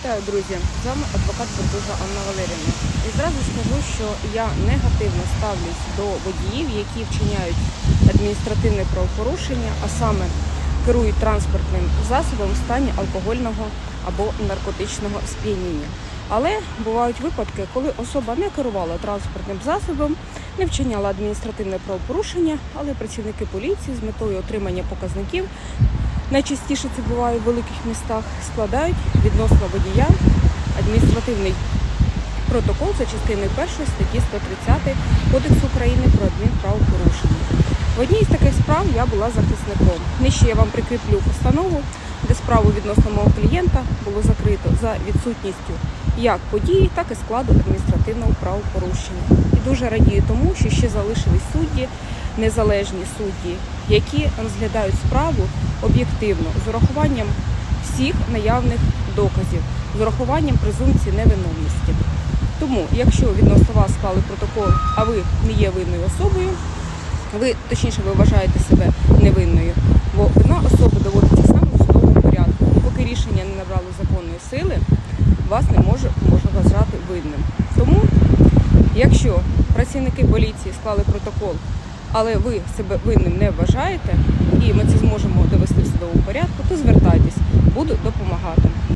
Вітаю, друзі! З вами адвокат Бердужа Анна Валерівна. І зразу скажу, що я негативно ставлюсь до водіїв, які вчиняють адміністративне правопорушення, а саме керують транспортним засобом в стані алкогольного або наркотичного сп'яніння. Але бувають випадки, коли особа не керувала транспортним засобом, не вчиняла адміністративне правопорушення, але працівники поліції з метою отримання показників найчастіше це буває в великих містах, складають відносно водія адміністративний протокол за частиною 1 статті 130 Кодексу України про адмінправопорушення. В одній з таких справ я була захисником. Нижче я вам прикріплю постанову, де справу відносно мого клієнта було закрито за відсутністю як події, так і складу адміністративного правопорушення. І дуже радію тому, що ще залишились судді, незалежні судді, які розглядають справу об'єктивно з урахуванням всіх наявних доказів, з урахуванням презумпції невиновності. Тому, якщо відносно вас склали протокол, а ви не є винною особою, ви точніше ви вважаєте себе невинною, бо вина особи доводиться саме в судовому порядку. Поки рішення не набрало законної сили, вас не може можна вважати винним. Тому, якщо працівники поліції склали протокол, але ви себе винним не вважаєте, і ми це зможемо довести в судовому порядку, то звертайтесь, буду допомагати.